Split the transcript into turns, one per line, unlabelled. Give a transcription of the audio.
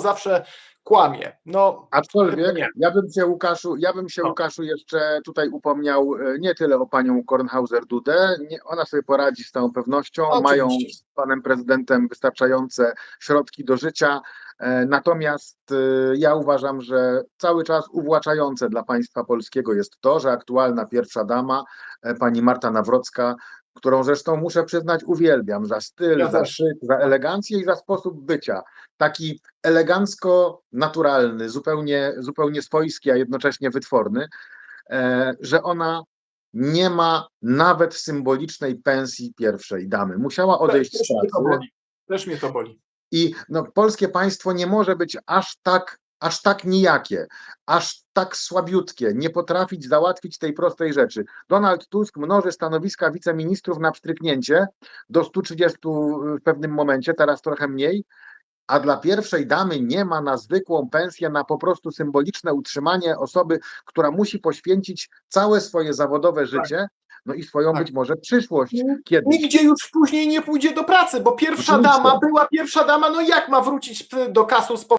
zawsze kłamie. No,
Aczkolwiek
nie.
ja bym się Łukaszu, ja bym się
No.
Łukaszu jeszcze tutaj upomniał e, nie tyle o panią Kornhauser-Dudę, nie, ona sobie poradzi z całą pewnością,
Oczywiście.
mają z panem prezydentem wystarczające środki do życia, e, natomiast e, ja uważam, że cały czas uwłaczające dla państwa polskiego jest to, że aktualna pierwsza dama, pani Marta Nawrocka, którą zresztą muszę przyznać uwielbiam za styl,
Ja
za szyk, za elegancję i za sposób bycia. Taki elegancko naturalny, zupełnie, zupełnie swojski, a jednocześnie wytworny, e, że ona nie ma nawet symbolicznej pensji pierwszej damy. Musiała odejść z
też
pracy.
Też mnie to boli.
i no, polskie państwo nie może być aż tak, aż tak nijakie, aż tak słabiutkie, nie potrafić załatwić tej prostej rzeczy. Donald Tusk mnoży stanowiska wiceministrów na pstryknięcie do 130 w pewnym momencie, teraz trochę mniej, a dla pierwszej damy nie ma na zwykłą pensję, na po prostu symboliczne utrzymanie osoby, która musi poświęcić całe swoje zawodowe życie, no i swoją
Tak.
być może przyszłość kiedyś.
Nigdzie już później nie pójdzie do pracy, bo pierwsza
Oczywiście.
dama była pierwsza dama, no jak ma wrócić do kasu z